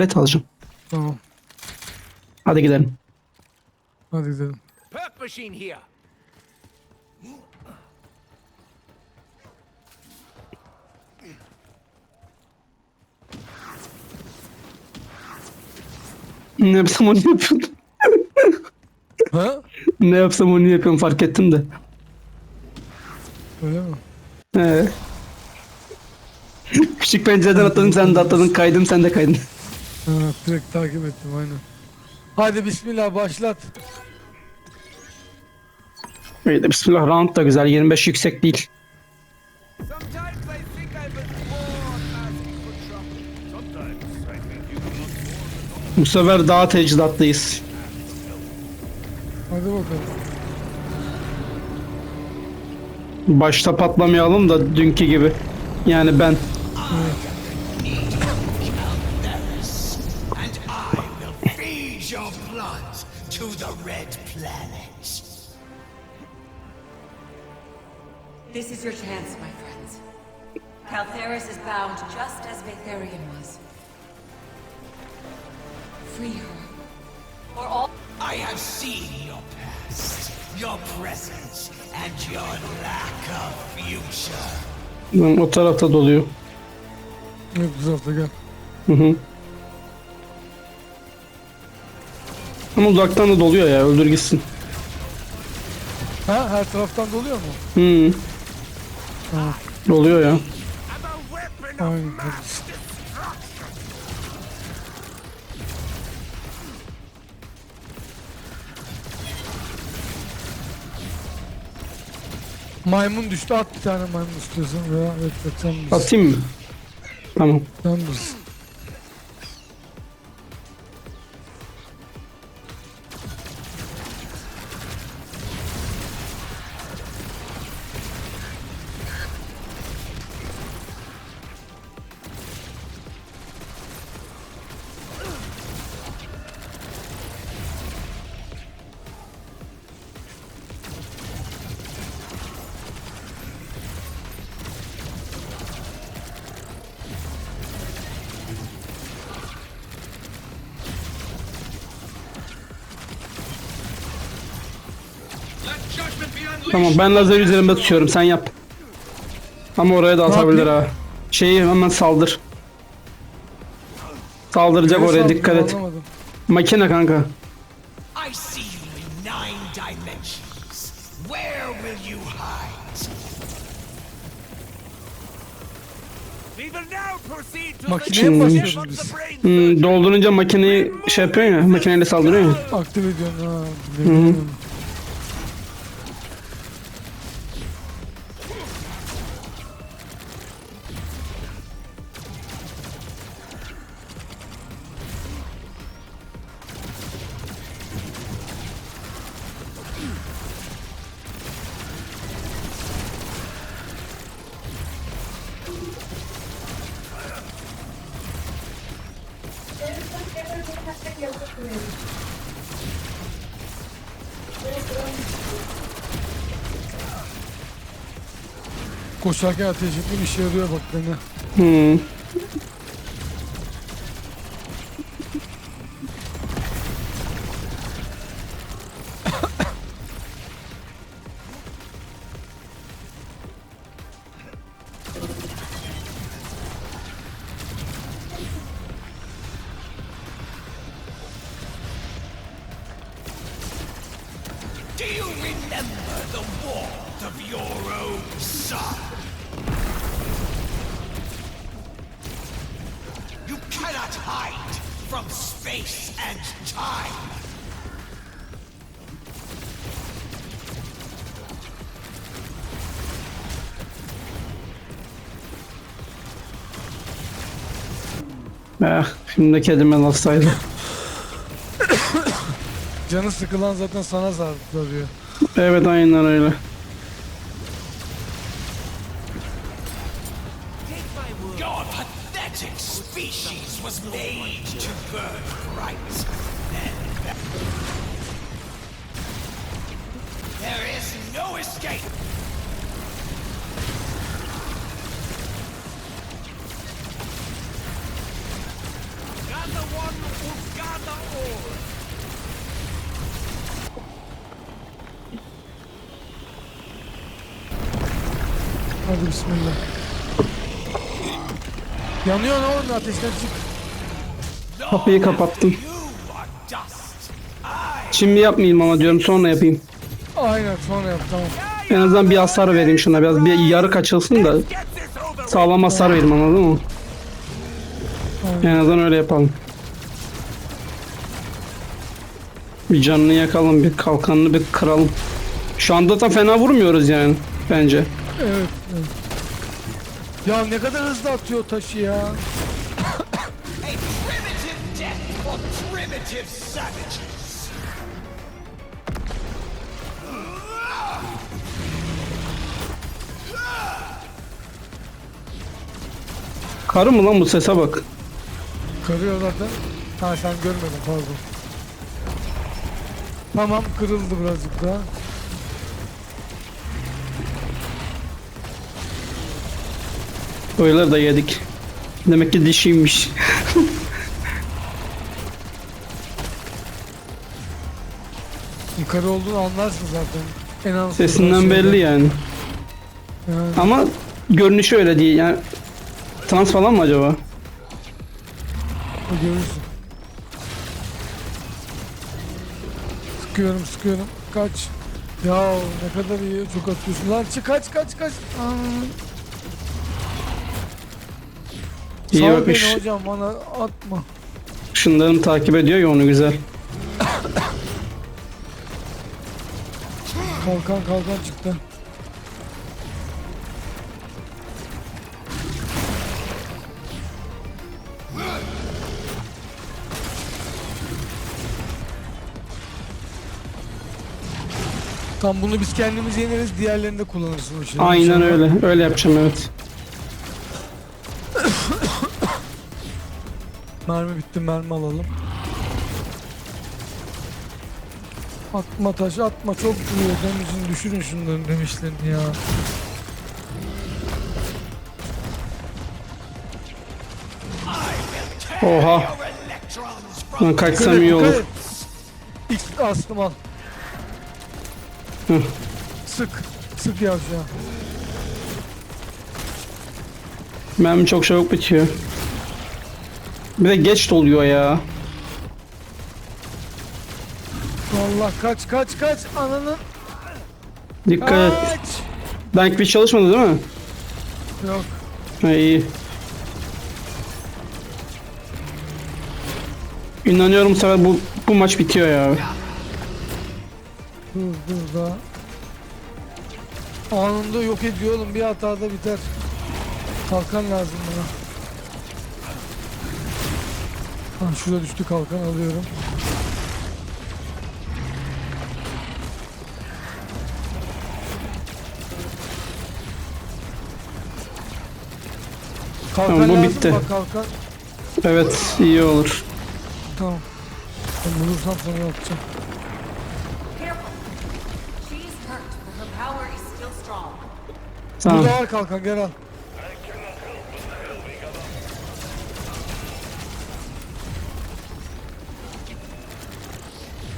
Palet alacağım. Tamam. Hadi gidelim. Hadi gidelim. Perk machine here. Ne yapsam onu yapıyordum. Ha? Ne yapsam onu yapıyorum fark ettim de. Öyle mi? He. Küçük pencereden atladım sen de atladın kaydım sen de kaydın. Ha, direkt takip ettim aynen. Hadi bismillah başlat. İyi de bismillah round da güzel 25 yüksek değil. Sometimes I think I was born asking for trouble. Sometimes I think you were Bu sefer daha tecdatlıyız. Hadi bakalım. Başta patlamayalım da dünkü gibi. Yani ben. and This is your chance, my friends. Caltheris is bound just as Vatherion was. Free her. Or all I have seen your past, your present, and your lack of future. Lan O tarafta doluyor. Yok bu tarafta gel. Hı hı. Ama uzaktan da doluyor ya öldür gitsin. Ha her taraftan doluyor mu? Hı. Ha, Doluyor ya. I'm a weapon of aynen. mass Maymun düştü at bir tane maymun istiyorsan veya evet evet sen bilirsin. Atayım mı? Tamam. Sen bilirsin. Tamam ben lazer üzerimde tutuyorum sen yap. Ama oraya da atabilir ha. Şeyi hemen saldır. Saldıracak oraya dikkat et. Makine kanka. I see you in nine dimensions. Where will you hide? We will now proceed to Makineye mi basıyoruz biz? brain Hmm, doldurunca makineyi şey yapıyorsun ya. Makineyle saldırıyor ya. Aktif ediyorsun ha. bilmiyorum. Koşarken ateş ettiğim işe yarıyor bak beni. Hmm. Do you remember the warmth of your own son? Space and time. Eh, şimdi kedime alsaydı. Canı sıkılan zaten sana zararıyor. Evet aynen öyle. Hadi bismillah. Yanıyor ne oldu ateşten çık. Kapıyı kapattım. Şimdi yapmayayım ama diyorum sonra yapayım. Aynen sonra yap tamam. En azından bir hasar vereyim şuna biraz. Bir yarı kaçılsın da sağlam hasar vereyim anladın mı? En azından öyle yapalım. Bir canını yakalım, bir kalkanını bir kıralım. Şu anda da fena vurmuyoruz yani bence. Evet, evet. Ya ne kadar hızlı atıyor taşı ya. Karı mı lan bu sese bak. Karıyor zaten. Ha sen görmedin pardon. Tamam kırıldı birazcık daha. Oyları da yedik. Demek ki dişiymiş. Yukarı olduğunu anlarsın zaten. En az Sesinden belli yani. Yani. Ama görünüşü öyle değil yani. Trans falan mı acaba? Görürsün. Sıkıyorum sıkıyorum. Kaç. Ya ne kadar iyi çok atıyorsun. Lan çık kaç kaç kaç. Aa. İyi Sal bakmış. beni hocam bana atma. Şunlarını takip ediyor ya onu güzel. Kalkan kalkan çıktı. Tam bunu biz kendimiz yeneriz, diğerlerini de kullanırsın o şeyi. Aynen öyle. Öyle yapacağım evet. Mermi bitti, mermi alalım. Atma taş, atma çok vuruyor. Demişin düşürün şunların demişlerini ya. Oha. Lan kaçsam iyi olur. et. X astım al. Hı. Sık, sık yavşağı. Mermi çok çabuk bitiyor. Bir de geç doluyor ya. Allah kaç kaç kaç ananı. Dikkat et. Kaç. Dank bir çalışmadı değil mi? Yok. Ha iyi. İnanıyorum bu sefer bu, bu maç bitiyor ya. Dur dur daha. Anında yok ediyor oğlum bir hatada biter. Kalkan lazım buna. Ha şurada düştü kalkan alıyorum. Kalkan Tamam, bu lazım bitti. Bak kalkan. Evet iyi olur. Tamam. Ben bulursam sana yapacağım. Careful. She's hurt, but her power is still strong. Tamam. Burada var kalkan gel al.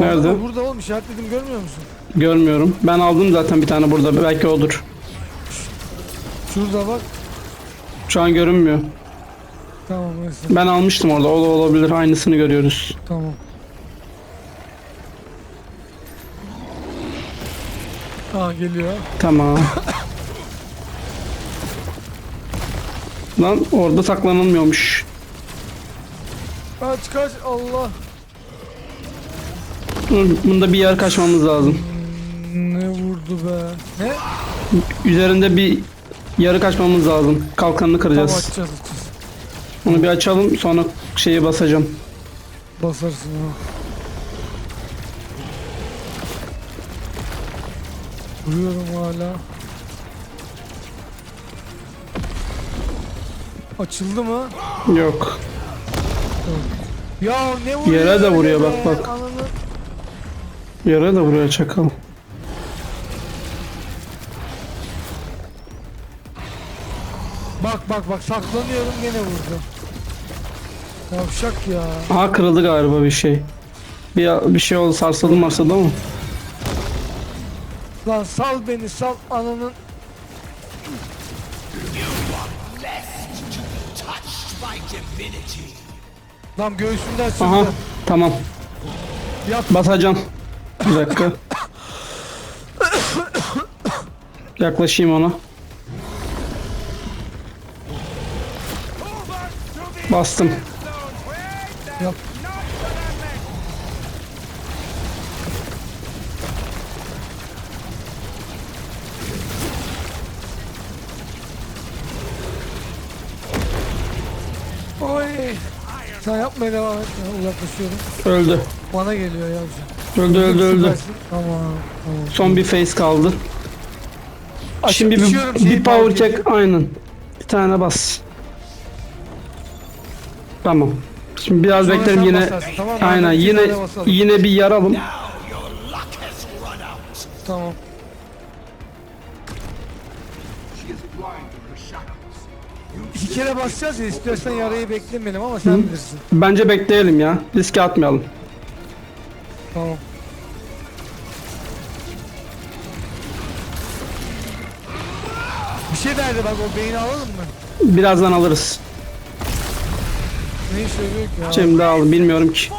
Nerede? Burada, burada oğlum işaretledim görmüyor musun? Görmüyorum. Ben aldım zaten bir tane burada. Belki odur. Şurada bak. Şu an görünmüyor. Tamam neyse. Ben almıştım orada. O da olabilir. Aynısını görüyoruz. Tamam. Aa geliyor. Tamam. Lan orada saklanılmıyormuş. Kaç kaç Allah. Bunda bir yer kaçmamız lazım. Ne vurdu be. Ne? Üzerinde bir yarı kaçmamız lazım. Kalkanını Tamam kıracağız. açacağız açacağız. Onu bir açalım sonra şeyi basacağım. Basarsın ha. Vuruyorum hala. Açıldı mı? Yok. Ya ne vuruyor? Yere de vuruyor, be? bak, bak. Ananı- Yere de buraya çakal. Bak bak bak saklanıyorum gene vurdu. Yavşak ya. Aha kırıldı galiba bir şey. Bir, bir şey oldu sarsıldı marsıldı ama. Lan sal beni sal ananın. Lan göğsünde açıldı. Aha tamam. Yap. Basacağım. Bir dakika. Yaklaşayım ona. Bastım. Yap. Oy. Sen yapmaya devam et. Ben uzaklaşıyorum. Öldü. Bana geliyor yavşak. Öldü öldü öldü. Tamam. Tamam. Son bir face kaldı. Şimdi bir, içiyorum bir power check aynen. Bir tane bas. Tamam. Şimdi biraz Sonra beklerim yine. basarsın, tamam mı? Aynen yine yine bir yaralım. Tamam. İki kere basacağız ya istiyorsan yarayı beklemeyelim ama sen bilirsin. Bence bekleyelim ya. Riske atmayalım. Tamam. Bir şey derdi bak o beyni alalım mı? Birazdan alırız. Ne söylüyor ki ya? Şimdi aldım bilmiyorum ki.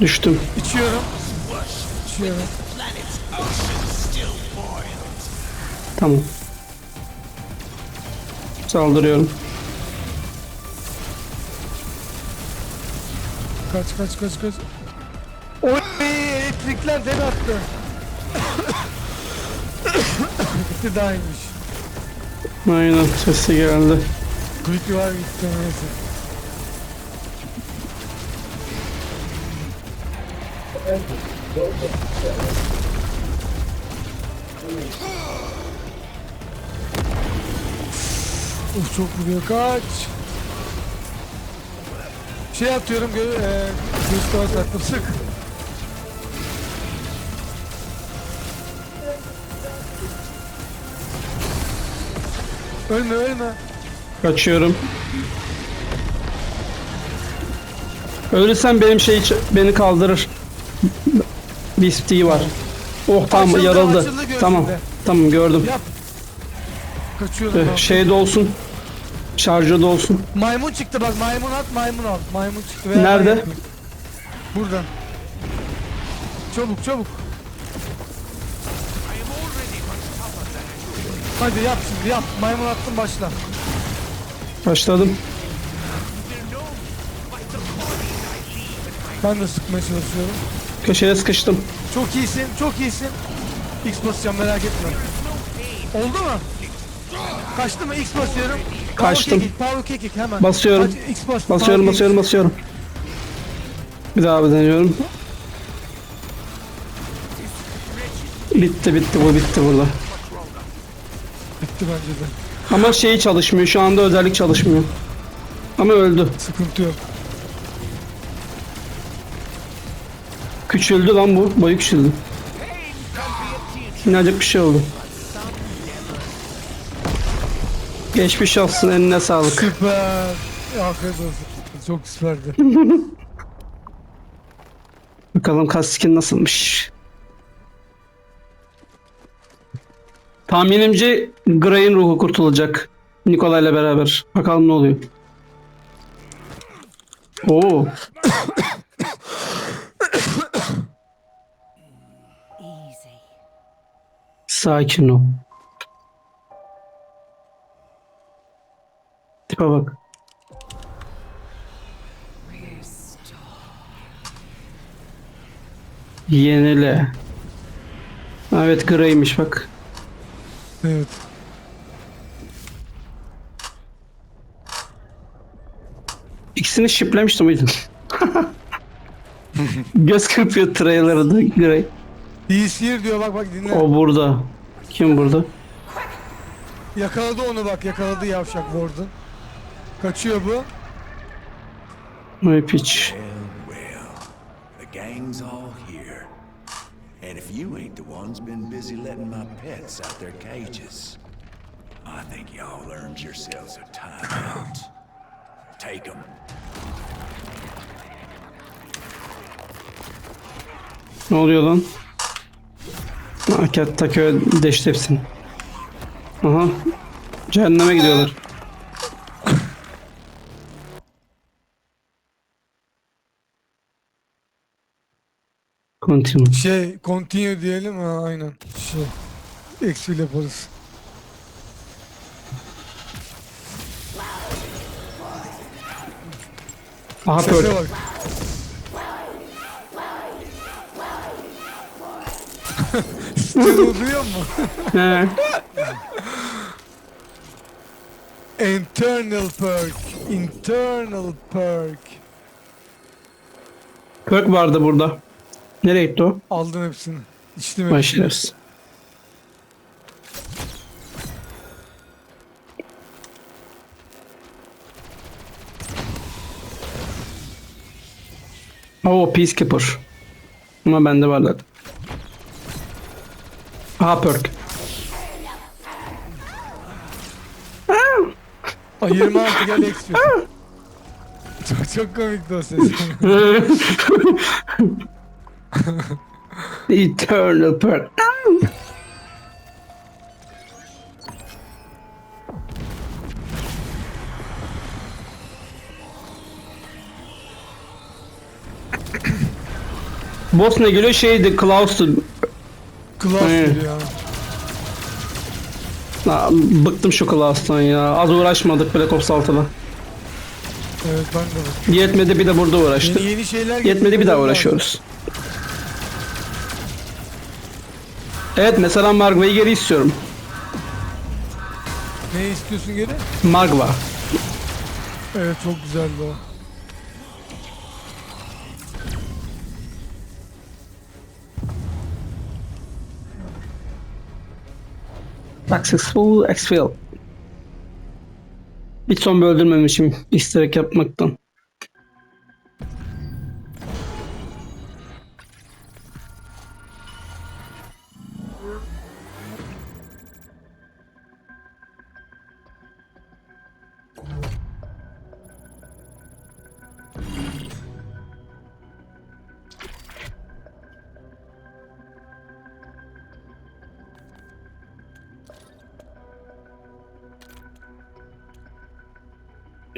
Düştüm. İçiyorum. İçiyorum. Tamam. Saldırıyorum. Kaç kaç kaç kaç. Oy elektrikler deli attı. Gitti daha iyiymiş. Aynen sesi geldi. Quick var gitti neyse. Uf çok vuruyor kaç. Şey atıyorum gö e, göz taktım sık. Ölme ölme. Kaçıyorum. Ölürsem benim şey beni kaldırır. Bistiği var. Oh tamam Açıldı, yarıldı. açıldı. Tamam. Tamam gördüm. Yap. Kaçıyorum. Ee, ben. Şeyde olsun. Şarjda olsun. Maymun çıktı bak maymun at maymun al. Maymun çıktı. Veya Nerede? maymun. Burada. Çabuk çabuk. Hadi yap şimdi yap. Maymun attım başla. Başladım. Ben de sıkmaya çalışıyorum. Köşeye sıkıştım. Çok iyisin çok iyisin. X basacağım merak etme. Oldu mu? Kaçtı mı? X basıyorum. Power Kaçtım. Power hemen. Basıyorum. Hadi X bas. Basıyorum power basıyorum basıyorum. Bir daha bir deniyorum. Bitti bitti bu bitti burada. Bitti bence de. Ama şeyi çalışmıyor. Şu anda özellik çalışmıyor. Ama öldü. Sıkıntı yok. Küçüldü lan bu. Boyu küçüldü. Minnacık bir şey oldu. Geçmiş olsun eline sağlık. Süper. Afiyet olsun. Çok süperdi. Bakalım kaskin nasılmış. Tahminimce Gray'in ruhu kurtulacak. Nikola ile beraber. Bakalım ne oluyor. Oo. Easy. Sakin ol. Tipe bak. Yenile. Evet Gray'miş bak. evet. İkisini shiplemişti miydin? Göz kırpıyor trailer'ı da Gray. He's here diyor bak bak dinle. O burada. Kim burada? Yakaladı onu bak yakaladı yavşak Warden. Kaçıyor bu. Gang's all here. And if you ain't the ones been busy letting my pets out their cages, I think y'all earned yourselves a time out. Take them. Ne oluyor lan? Aket takıyor deşti hepsini. Aha. Cehenneme gidiyorlar. Continue. Şey continue diyelim ha aynen. Şey. Exfil yaparız. Aha Sese bak. Duyuyor musun? He. Internal perk. Internal perk. Perk vardı burada. Nereye gitti o? Aldım hepsini. İçtim hepsini. Başlarız. Oo Peacekeeper. Ama bende var zaten. Aha perk. Ay 26 gel XP. çok çok komikti o ses. Eternal perk. Boss ne geliyor şeydi Klaus'tu. Class Evet. geliyor. Aa, bıktım şu Klaus'tan ya. Az uğraşmadık Black Ops 6'da. Evet ben de bak. Yetmedi bir de burada uğraştık. Yeni, yeni şeyler Yetmedi bir daha uğraşıyoruz. Evet mesela Margva'yı geri istiyorum. Ne istiyorsun geri? Margva. Evet çok güzeldi o. Successful exfil. Hiç son öldürmemişim isterek yapmaktan.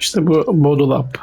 İşte bu Bodolap.